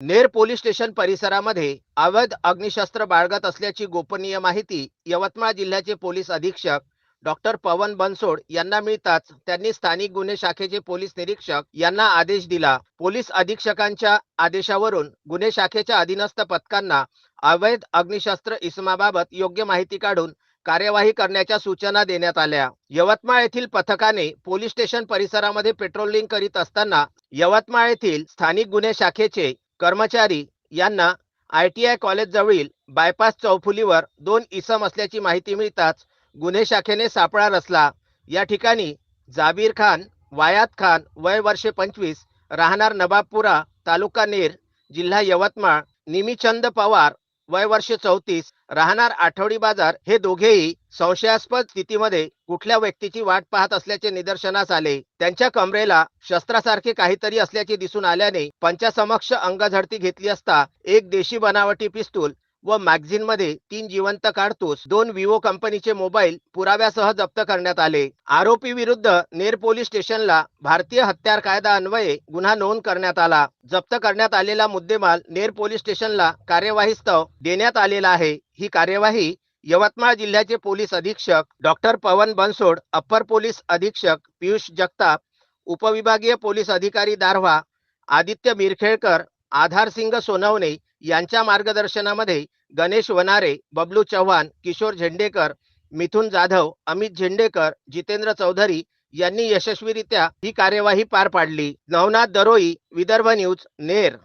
Ner police station परिसरामध्ये अवैध अग्निशस्त्र बाळगत असल्याची गोपनीय माहिती यवतमाळ जिल्ह्याचे पोलीस अधीक्षक डॉक्टर पवन बनसोड यांना मिळताच त्यांनी स्थानिक गुन्हे शाखेचे पोलीस निरीक्षक यांना आदेश दिला. पोलीस अधीक्षकांच्या आदेशावरून गुन्हे शाखेच्या अधीनस्थ पथकांना अवैध अग्निशस्त्र इसमाबाबत योग्य माहिती काढून कार्यवाही करण्याच्या सूचना देण्यात आल्या. यवतमाळ येथील पथकाने पोलीस स्टेशन परिसरामध्ये पेट्रोलिंग करीत असताना यवतमाळ येथील स्थानिक गुन्हे शाखेचे कर्मचारी यांना आय टी आय कॉलेजजवळील बायपास चौफुलीवर दोन इसम असल्याची माहिती मिळताच गुन्हे शाखेने सापळा रचला. या ठिकाणी जाबीर खान वायात खान वय वर्षे पंचवीस राहणार नबाबपुरा तालुका नेर जिल्हा यवतमाळ निमिचंद पवार वय वर्ष चौतीस राहणार आठवडी बाजार हे दोघेही संशयास्पद स्थितीमध्ये कुठल्या व्यक्तीची वाट पाहत असल्याचे निदर्शनास आले. त्यांच्या कमरेला शस्त्रासारखे काहीतरी असल्याचे दिसून आल्याने पंचासमक्ष अंगझडती घेतली असता एक देशी बनावटी पिस्तूल व मॅगझिनमध्ये तीन जिवंत काढतोस दोन विवो कंपनीचे मोबाईल पुराव्यासह जप्त करण्यात आले. आरोपी विरुद्ध नेर पोलीस स्टेशनला भारतीय हत्यार कायदा अन्वये गुन्हा नोंद करण्यात आला. जप्त करण्यात आलेला मुद्देमाल नेर पोलीस स्टेशनला कार्यवाहीस्तव देण्यात आलेला आहे. ही कार्यवाही यवतमाळ जिल्ह्याचे पोलीस अधीक्षक doctor Pawan Bansod upper police अधीक्षक पियुष जगताप उपविभागीय पोलीस अधिकारी दारव्हा आदित्य मिरखेळकर आधार सिंग सोनवणे यांच्या मार्गदर्शनामध्ये गणेश वनारे बबलू चव्हाण किशोर झेंडेकर मिथुन जाधव अमित झेंडेकर जितेंद्र चौधरी यांनी यशस्वीरित्या ही कार्यवाही पार पाडली. नवनाथ दरोई विदर्भ न्यूज नेर.